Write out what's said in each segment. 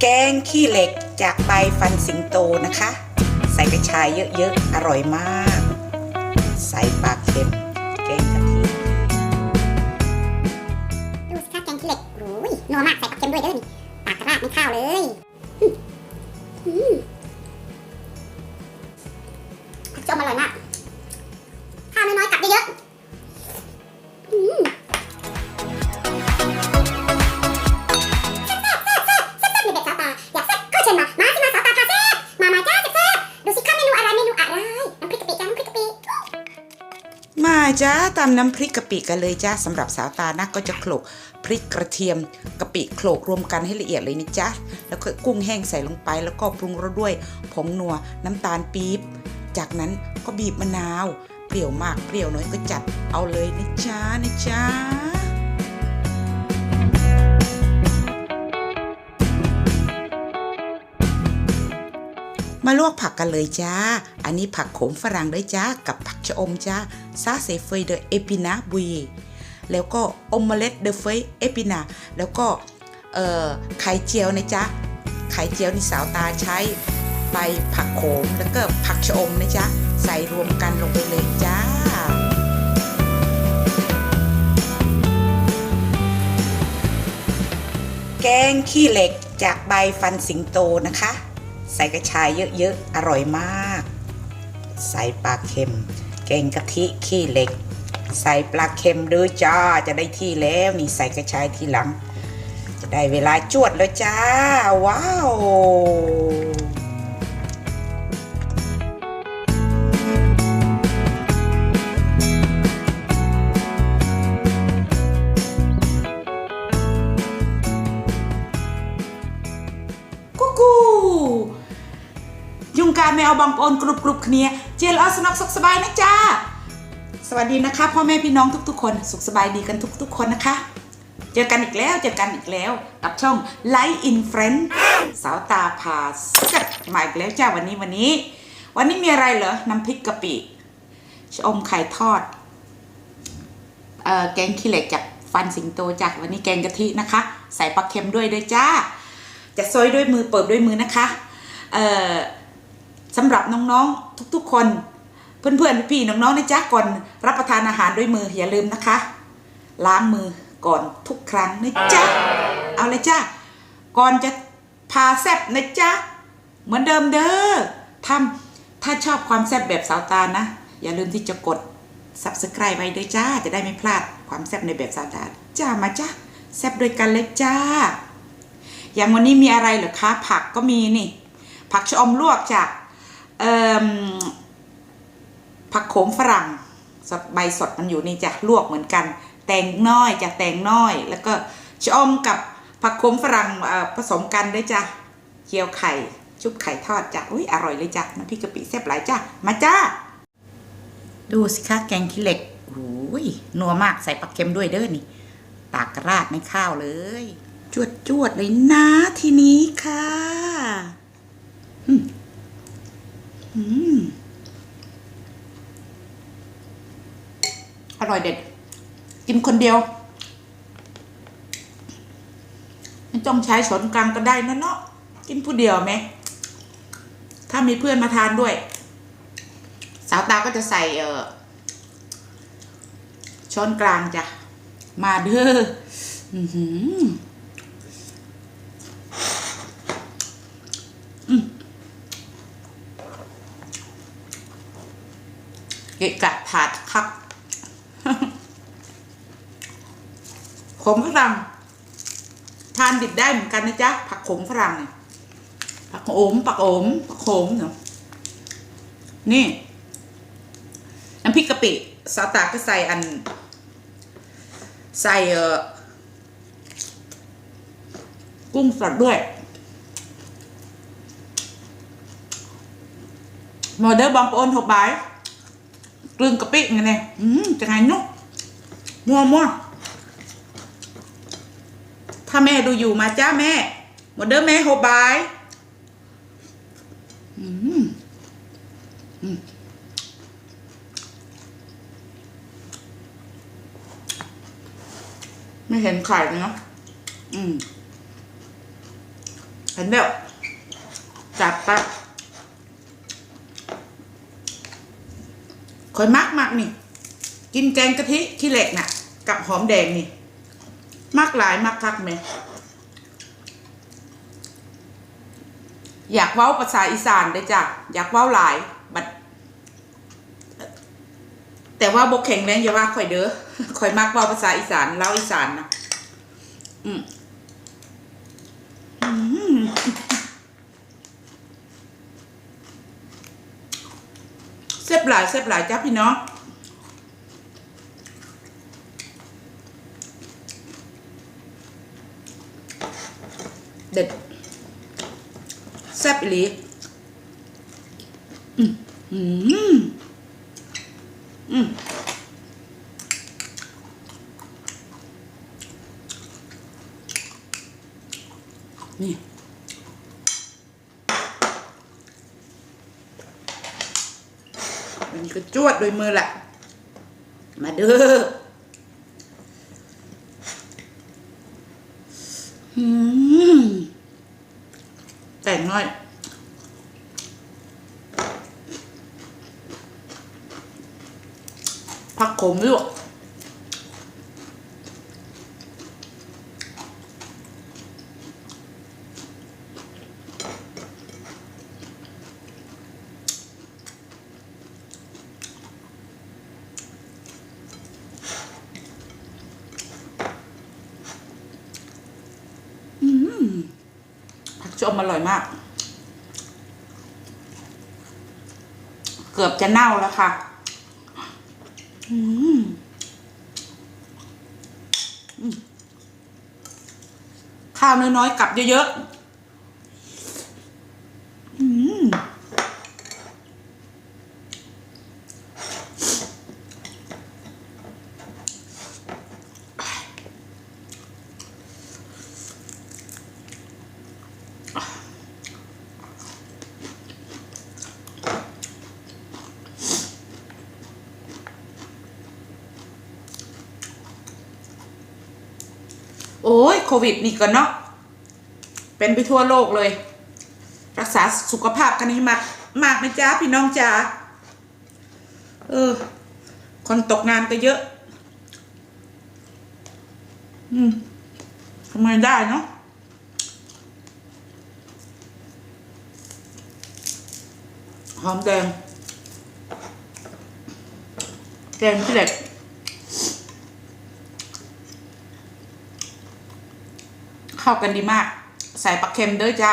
แกงขี้เหล็กจากใบฟันสิงโตนะคะ ใส่กระชายเยอะๆ อร่อยมาก ใส่ปลาเค็ม แกงกะทิดูสิคะแกงขี้เหล็กโอ้ยนัวมากใส่ปลาเค็มด้วยเด้อนี่ปากกระราดในข้าวเลยอืมอืมผักจอมอร่อยมาก จ้าตำน้ำพริกกะปิกันเลยจ้าสำหรับสาวตานะก็จะโขลกพริกกระเทียมกะปิโขลกรวมกันให้ละเอียดเลยนะจ๊ะแล้วก็กุ้งแห้งใส่ลงไป แล้วก็ปรุงรสด้วยผงนัวน้ำตาลปี๊บจากนั้นก็บีบมะนาว เปรี้ยวมากเปรี้ยวน้อยก็จัดเอาเลยนะจ๊ะนะจ๊ะ มาลวกผักกันเลยจ้า อันนี้ผักโขมฝรั่งด้วยจ้า กับผักชะอมจ้า ซาเซเฟยเดอเอปินาบุย แล้วก็อมเมล็ดเดเฟยเอปินา แล้วก็ไข่เจียวนะจ๊ะ ไข่เจียวนี่สาวตาใช้ ใบผักโขมแล้วก็ผักชะอมนะจ๊ะ ใส่รวมกันลงไปเลยจ้าแกงขี้เหล็กจากใบฟันสิงโตนะคะ ใส่กระชายเยอะๆ อร่อยมาก ใส่ปลาเค็ม แกงกะทิขี้เหล็ก ใส่ปลาเค็มด้วยจ้า จะได้ที่แล้วนี่ใส่กระชายทีหลัง จะได้เวลาจวดแล้วจ้า ว้าว ยุงการไม่เอาบางปอนกรุบกรุบគ្នាเจลอาสนุกสุขสบายนะจ้าสวัสดีนะคะพ่อแม่พี่น้องทุกๆ คนสุขสบายดีกันทุก ๆ คนนะคะ เจอกันอีกแล้วเจอกันอีกแล้ว กับช่อง Light in Friend สาวตาพาแซ่บมาอีกแล้วจ้าวันนี้วันนี้ วันนี้มีอะไรเหรอน้ำพริกกะปิชะอมไข่ทอดเอ่อแกงขี้เหล็กจากฟันสิงโตจากวันนี้แกงกะทินะคะ ใส่ปลาเค็มด้วยด้วยจ้า จะซอยด้วยมือเปิดด้วยมือนะคะเอ่อ สำหรับน้องๆทุกๆ คน เพื่อนๆพี่ๆน้องๆนะจ๊ะก่อนรับประทานอาหารด้วยมืออย่าลืมนะคะ ล้างมือก่อนทุกครั้งนะจ๊ะเอาเลยจ้าก่อนจะพาแซบนะจ๊ะเหมือนเดิมเด้อทำถ้าชอบความแซบแบบสาวตานะ อย่าลืมที่จะกด subscribe ไว้ด้วยจ้า จะได้ไม่พลาดความแซบในแบบสาวตาจ้ามาจ้าแซบด้วยกันเลยจ้า อย่างวันนี้มีอะไรเหรอคะ ผักก็มีนี่ ผักชะอมลวกจาก ผักโขมฝรั่งใบสดมันอยู่นี่จ้ะลวกเหมือนกัน แตงน้อยจากแตงน้อย แล้วก็ชะอมกับผักโขมฝรั่งผสมกันด้วยจ้ะเจียวไข่ ชุบไข่ทอดจ้ะอุ้ยอร่อยเลยจ้ะน้ำพริกกะปิแซ่บหลายจ้ะมาจ้าดูสิคะแกงขี้เหล็กโอ้ยนัวมากใส่ปลาเค็มด้วยเด้อนี่ ตากระราดในข้าวเลย จวดจวดเลยนะทีนี้ค่ะ อร่อยเด็ด กินคนเดียว ไม่ต้องใช้ช้อนกลางก็ได้นะเนาะกินผู้เดียวไหม ถ้ามีเพื่อนมาทานด้วย สาวตาก็จะใส่เออช้อนกลางจ้ะ มาเด้ออือหือ เกะกะถาดคักขมฝรั่งทานดิบได้เหมือนกันนะจ๊ะผักขมฝรั่งเนี่ยผักโอมผักโอมผักโขมเนาะนี่น้ำพริกกะปิสาตาก็ใส่อัน ใส่เออกุ้งสดด้วยโมเดอร์บองโอนหกบาย กลึงกะปิไงเนี่ยอืมจะไงนุ๊กมัวมัวถ้าแม่ดูอยู่มาจ้าแม่โมเดอร์แม่หกบายอืมไม่เห็นไข่เลยเนาะอืมอเห็นแล้วจับปะ คอยมักมักนี่ กินแกงกะทิขี้เหล็กน่ะ กับหอมแดงนี่ มักหลายมักคักไหม อยากเว้าภาษาอีสานได้จ้ะ อยากเว้าหลาย บัด แต่ว่าบกแข็งแรงอย่าว่าข่อยเด้อข่อยมักเว้าภาษาอีสานเล่าอีสานนะอืมอืมเสียบหลายแซ่บหลายจ้าพี่น้องเด็ดแซ่บอีหลีอืมอืม มันก็จวดโดยมือแหละ มาเด้อแต่งน้อย ผักขมลวกอืม ผักชมอร่อยมาก เกือบจะเน่าแล้วค่ะอืมข้าวน้อยๆกลับเยอะๆอืม โควิดนี่กันเนาะเป็นไปทั่วโลกเลย รักษาสุขภาพกันให้มากมากนะจ๊ะพี่น้องจ๋าเออ คนตกงานก็เยอะ อืมทำไมได้เนาะหอมแดงแกงขี้เหล็ก เข้ากันดีมาก ใส่ปลาเค็มเด้อจ้า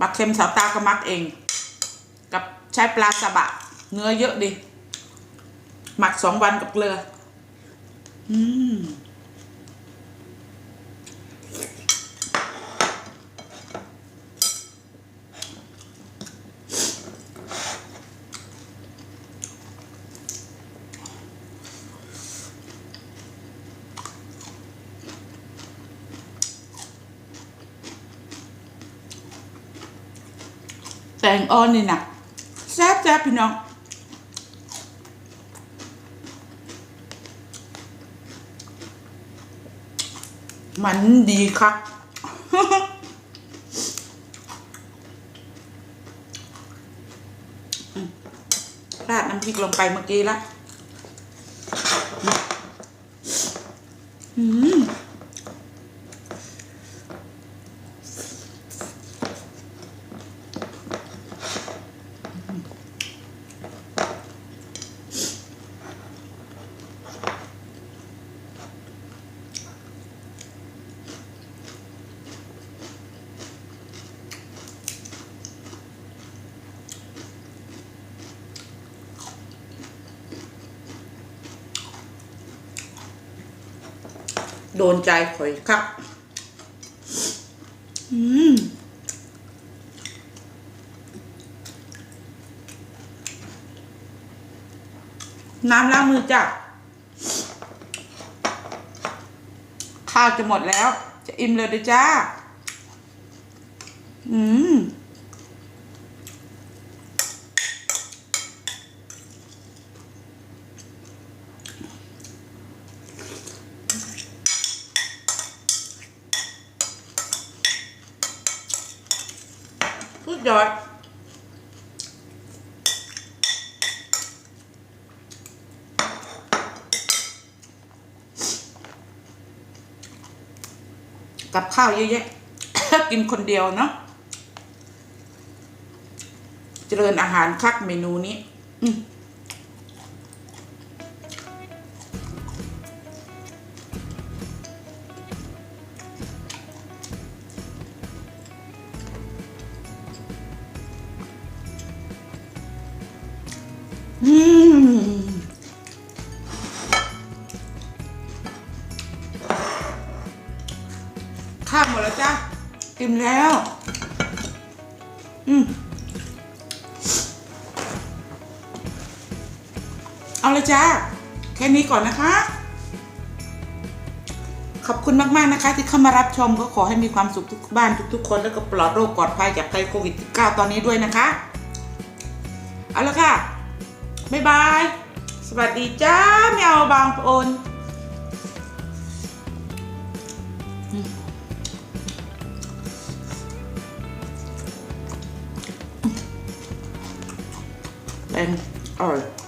ปลาเค็มสาวตาก็มักเอง กับใช้ปลาสบะ เนื้อเยอะดิหมักสองวันกับเกลือ อืม งอ่อนนี่นะแซ่บแซ่บพี่น้องมันดีครับราดน้ำพริกลงไปเมื่อกี้ละอืม โดนใจข่อยครับอืมน้ำล้างมือจ้ะข้าวจะหมดแล้ว จะอิ่มเลยด้จ้า อืม สุดยอดกับข้าวเยอะแยะกินคนเดียวเนาะเจริญอาหารคักเมนูนี้ อืมอื กินแล้ว อืมเอาเลยจ้า แค่นี้ก่อนนะคะ ขอบคุณมาก ๆ นะคะ ที่เข้ามารับชมก็ขอให้มีความสุขทุกบ้านทุก ๆ คน แล้วก็ปลอดโรคปลอดภัยจากภัยโควิด -19 ตอนนี้ด้วยนะคะ เอาละค่ะ บ๊ายบาย สวัสดีจ้าแมวบางโอน แรงอร่อย